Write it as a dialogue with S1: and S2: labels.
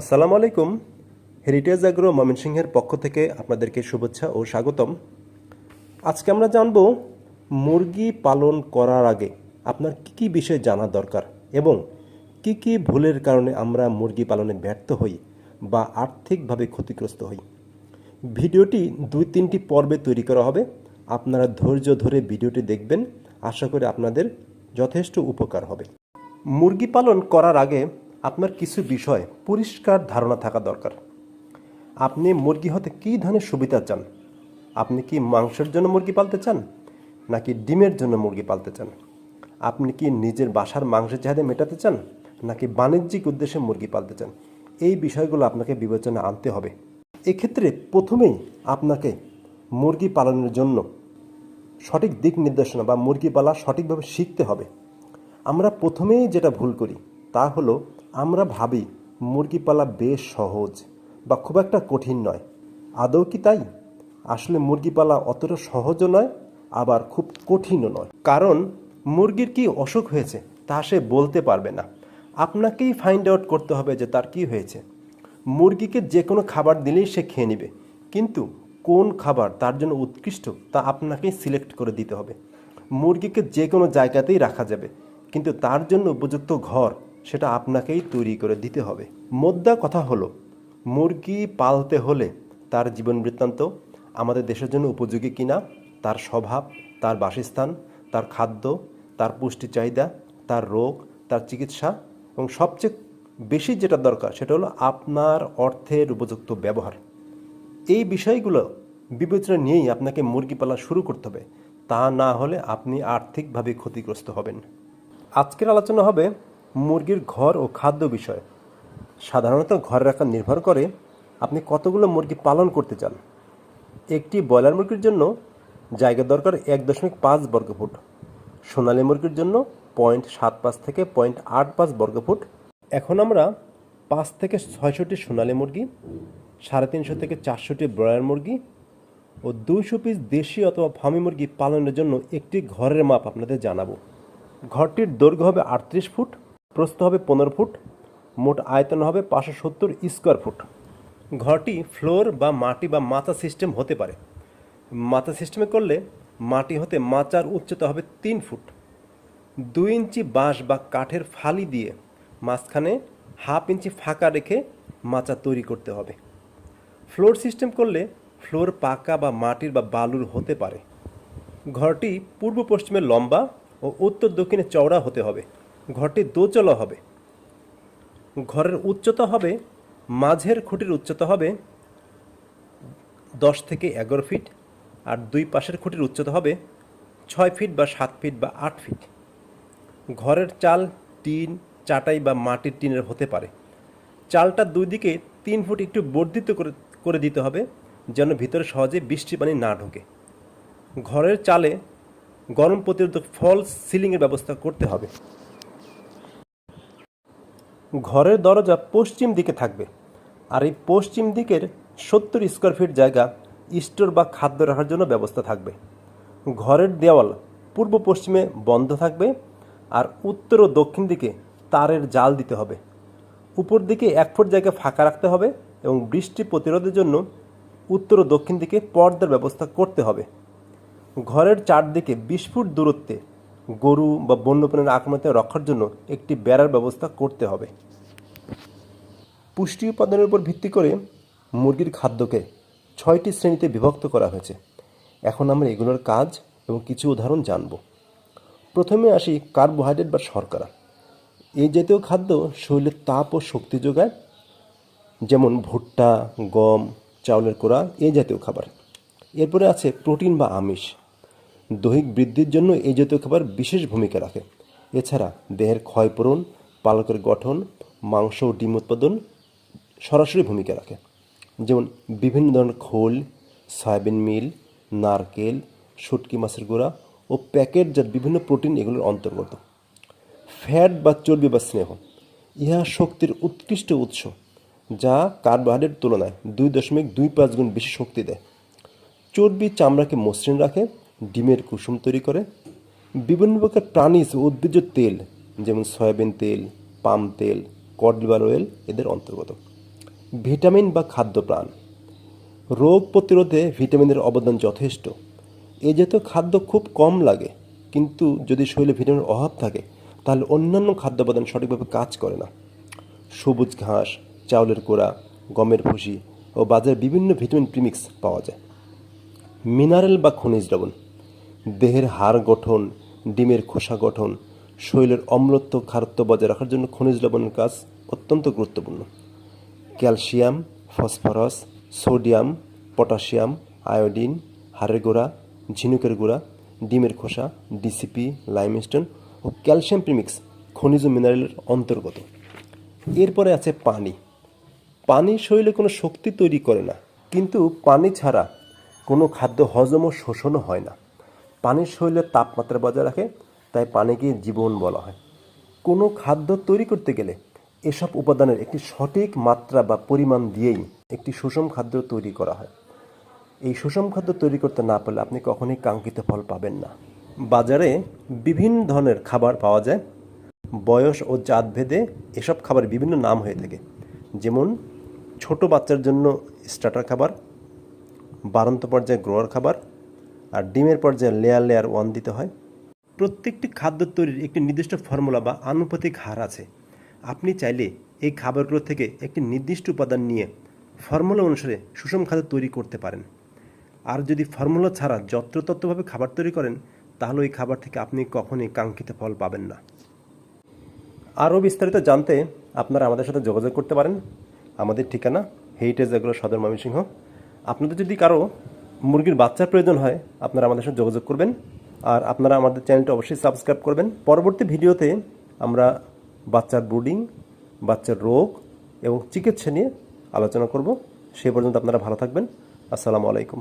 S1: আসসালামু আলাইকুম। Heritage agro ময়মনসিংহের পক্ষ থেকে আপনাদেরকে শুভেচ্ছা ও স্বাগতম। আজকে আমরা জানব মুরগি পালন করার আগে আপনার কী কী বিষয় জানা দরকার এবং কি কি ভুলের কারণে আমরা মুরগি পালনে ব্যর্থ হই বা আর্থিকভাবে ক্ষতিগ্রস্ত হই। ভিডিওটি দুই তিনটি পর্বে তৈরি করা হবে। আপনারা ধৈর্য ধরে ভিডিওটি দেখবেন। আশা করি আপনাদের যথেষ্ট উপকার হবে। মুরগি পালন করার আগে আপনার কিছু বিষয় পরিষ্কার ধারণা থাকা দরকার। আপনি মুরগি হতে কী ধরনের সুবিধা চান? আপনি কি মাংসের জন্য মুরগি পালতে চান, নাকি ডিমের জন্য মুরগি পালতে চান? আপনি কি নিজের বাসার মাংসের চাহিদা মেটাতে চান, নাকি বাণিজ্যিক উদ্দেশ্যে মুরগি পালতে চান? এই বিষয়গুলো আপনাকে বিবেচনা আনতে হবে। এক্ষেত্রে প্রথমেই আপনাকে মুরগি পালনের জন্য সঠিক দিক নির্দেশনা বা মুরগি পালা সঠিকভাবে শিখতে হবে। আমরা প্রথমেই যেটা ভুল করি তা হলো আমরা ভাবি মুরগি পালা বেশ সহজ বা খুব একটা কঠিন নয়। আদৌ কি তাই? আসলে মুরগি পালা অতটা সহজও নয়, আবার খুব কঠিনও নয়। কারণ মুরগির কি অসুখ হয়েছে তা সে বলতে পারবে না। আপনাকেই ফাইন্ড আউট করতে হবে যে তার কি হয়েছে। মুরগিকে যে কোনো খাবার দিলেই সে খেয়ে নেবে, কিন্তু কোন খাবার তার জন্য উৎকৃষ্ট তা আপনাকেই সিলেক্ট করে দিতে হবে। মুরগিকে যে কোনো জায়গাতেই রাখা যাবে, কিন্তু তার জন্য উপযুক্ত ঘর সেটা আপনাকেই তৈরি করে দিতে হবে। মোদ্দা কথা হলো, মুরগি পালতে হলে তার জীবন বৃত্তান্ত, আমাদের দেশের জন্য উপযোগী কিনা, তার স্বভাব, তার বাসস্থান, তার খাদ্য, তার পুষ্টি চাহিদা, তার রোগ, তার চিকিৎসা এবং সবচেয়ে বেশি যেটা দরকার সেটা হলো আপনার অর্থের উপযুক্ত ব্যবহার। এই বিষয়গুলো বিবেচনা নিয়েই আপনাকে মুরগি পালা শুরু করতে হবে। তা না হলে আপনি আর্থিকভাবে ক্ষতিগ্রস্ত হবেন। আজকের আলোচনা হবে মুরগির ঘর ও খাদ্য বিষয়। সাধারণত ঘরে রাখা নির্ভর করে আপনি কতগুলো মুরগি পালন করতে চান। একটি ব্রয়লার মুরগির জন্য জায়গা দরকার এক দশমিক পাঁচ বর্গফুট সোনালী মুরগির জন্য পয়েন্ট সাত পাঁচ থেকে পয়েন্ট আট পাঁচ বর্গফুট এখন আমরা পাঁচ থেকে ছয়শটি সোনালী মুরগি, সাড়ে তিনশো থেকে চারশোটি ব্রয়লার মুরগি ও দুইশো পিস দেশি অথবা ফার্মি মুরগি পালনের জন্য একটি ঘরের মাপ আপনাদের জানাব। ঘরটির দৈর্ঘ্য হবে আটত্রিশ ফুট। প্রস্থ হবে পনেরো ফুট, মোট আয়তন হবে পাঁচশো সত্তর স্কোয়ার ফুট। ঘরটি ফ্লোর বা মাটি বা মাচা সিস্টেম হতে পারে। মাচা সিস্টেমে করলে মাটি হতে মাচার উচ্চতা হবে তিন ফুট। দুই ইঞ্চি বাঁশ বা কাঠের ফালি দিয়ে মাঝখানে হাফ ইঞ্চি ফাঁকা রেখে মাচা তৈরি করতে হবে। ফ্লোর সিস্টেম করলে ফ্লোর পাকা বা মাটির বা বালুর হতে পারে। ঘরটি পূর্ব পশ্চিমে লম্বা ও উত্তর দক্ষিণে চওড়া হতে হবে। ঘরটি দোতলা হবে। ঘরের উচ্চতা হবে, মাঝের খুঁটির উচ্চতা হবে দশ থেকে এগারো ফিট আর দুই পাশের খুঁটির উচ্চতা হবে ছয় ফিট বা সাত ফিট বা আট ফিট। ঘরের চাল, টিন, চাটাই বা মাটির টিনের হতে পারে। চালটা দুই দিকে তিন ফুট একটু বর্ধিত করে করে দিতে হবে যেন ভিতরে সহজে বৃষ্টি পানি না ঢোকে। ঘরের চালে গরম প্রতিরোধক ফলস সিলিংয়ের ব্যবস্থা করতে হবে। ঘরের দরজা পশ্চিম দিকে থাকবে। আর এই পশ্চিম দিকের সত্তর স্কোয়ার ফিট জায়গা স্টোর বা খাদ্য রাখার জন্য ব্যবস্থা থাকবে। ঘরের দেওয়াল পূর্ব পশ্চিমে বন্ধ থাকবে আর উত্তর ও দক্ষিণ দিকে তারের জাল দিতে হবে। উপর দিকে এক ফুট জায়গা ফাঁকা রাখতে হবে এবং বৃষ্টি প্রতিরোধের জন্য উত্তর ও দক্ষিণ দিকে পর্দার ব্যবস্থা করতে হবে। ঘরের চারদিকে বিশ ফুট দূরত্বে গরু বা বন্যপ্রাণীর আক্রমণ থেকে রক্ষার জন্য একটি বেড়ার ব্যবস্থা করতে হবে। পুষ্টি উপাদানের উপর ভিত্তি করে মুরগির খাদ্যকে ছয়টি শ্রেণীতে বিভক্ত করা হয়েছে। এখন আমরা এগুলোর কাজ এবং কিছু উদাহরণ জানব। প্রথমে আসি কার্বোহাইড্রেট বা শর্করা। এই জাতীয় খাদ্য শরীরের তাপ ও শক্তি যোগায়, যেমন ভুট্টা, গম, চাউলের কোড়া এই জাতীয় খাবার। এরপরে আছে প্রোটিন বা আমিষ। দৈহিক বৃদ্ধির জন্য এই জাতীয় খাবার বিশেষ ভূমিকা রাখে। এছাড়া দেহের ক্ষয়পূরণ, পালকের গঠন, মাংস ও ডিম উৎপাদন সরাসরি ভূমিকা রাখে। যেমন বিভিন্ন ধরনের খোল, সয়াবিন মিল, নারকেল, শুটকি মাছের গোড়া ও প্যাকেটজাত বিভিন্ন প্রোটিন এগুলোর অন্তর্গত। ফ্যাট বা চর্বি বা স্নেহ, ইহা শক্তির উৎকৃষ্ট উৎস, যা কার্বোহাইড্রেট তুলনায় দুই দশমিক দুই পাঁচ গুণ বেশি শক্তি দেয়। চর্বি চামড়াকে মসৃণ রাখে ডিমের কুসুম তৈরি করে। বিভিন্ন প্রকার প্রাণীজ উদ্ভিজ্জ তেল, যেমন সয়াবিন তেল, পাম তেল কডলিভার অয়েল এদের অন্তর্গত। ভিটামিন বা খাদ্য প্রাণ। রোগ প্রতিরোধে ভিটামিনের অবদান যথেষ্ট। এ জাতীয় খাদ্য খুব কম লাগে, কিন্তু যদি শরীরে ভিটামিনের অভাব থাকে, তাহলে অন্যান্য খাদ্য উপাদান সঠিকভাবে কাজ করে না। সবুজ ঘাস, চাউলের কোড়া, গমের ভুসি ও বাজারে বিভিন্ন ভিটামিন প্রিমিক্স পাওয়া যায়। মিনারেল বা খনিজ লবণ। দেহের হাড় গঠন, ডিমের খোসা গঠন, শরীরের অম্লত্ব, খারত্ব বজায় রাখার জন্য খনিজ লবণের কাজ অত্যন্ত গুরুত্বপূর্ণ। Calcium, phosphorus, sodium, potassium, iodine, হাড়ের গোড়া, ঝিনুকের গুঁড়া, ডিমের খোসা, ডিসিপি, লাইমস্টোন ও ক্যালসিয়াম প্রিমিক্স খনিজ মিনারেলের অন্তর্গত। এরপরে আছে পানি। পানি শরীরে কোনো শক্তি তৈরি করে না, কিন্তু পানি ছাড়া কোনো খাদ্য হজম ও শোষণও হয় না। পানির শরীরের তাপমাত্রা বজায় রাখে, তাই পানিকে জীবন বলা হয়। কোনো খাদ্য তৈরি করতে গেলে এসব উপাদানের একটি সঠিক মাত্রা বা পরিমাণ দিয়েই একটি সুষম খাদ্য তৈরি করা হয়। এই সুষম খাদ্য তৈরি করতে না পারলে আপনি কখনোই কাঙ্ক্ষিত ফল পাবেন না। বাজারে বিভিন্ন ধরনের খাবার পাওয়া যায়। বয়স ও জাত ভেদে এসব খাবার বিভিন্ন নাম হয়ে থাকে। যেমন, ছোট বাচ্চার জন্য স্টার্টার খাবার বারন্ত পর্যায়ে গ্রোয়ার খাবার আর ডিমের পর্যায়ে লেয়ার লেয়ার ওয়ান দিতে হয়, প্রত্যেকটি খাদ্য তৈরির একটি নির্দিষ্ট ফর্মুলা বা আনুপাতিক হার আছে। আপনি চাইলে এই খাবারগুলো থেকে একটি নির্দিষ্ট উপাদান নিয়ে ফর্মুলা অনুসারে সুষম খাদ্য তৈরি করতে পারেন। আর যদি ফর্মুলা ছাড়া যত্রতত্ত্বভাবে খাবার তৈরি করেন, তাহলে ওই খাবার থেকে আপনি কখনোই কাঙ্ক্ষিত ফল পাবেন না। আরও বিস্তারিত জানতে আপনারা আমাদের সাথে যোগাযোগ করতে পারেন। আমাদের ঠিকানা হেরিটেজ এগুলো সদর ময়মনসিংহ। আপনাদের যদি কারও মুরগির বাচ্চার প্রয়োজন হয়, আপনারা আমাদের সাথে যোগাযোগ করবেন। আর আপনারা আমাদের চ্যানেলটা অবশ্যই সাবস্ক্রাইব করবেন। পরবর্তী ভিডিওতে আমরা বাচ্চার ব্রুডিং, বাচ্চার রোগ এবং চিকিৎসা নিয়ে আলোচনা করব। সেই পর্যন্ত আপনারা ভালো থাকবেন। আসসালামু আলাইকুম।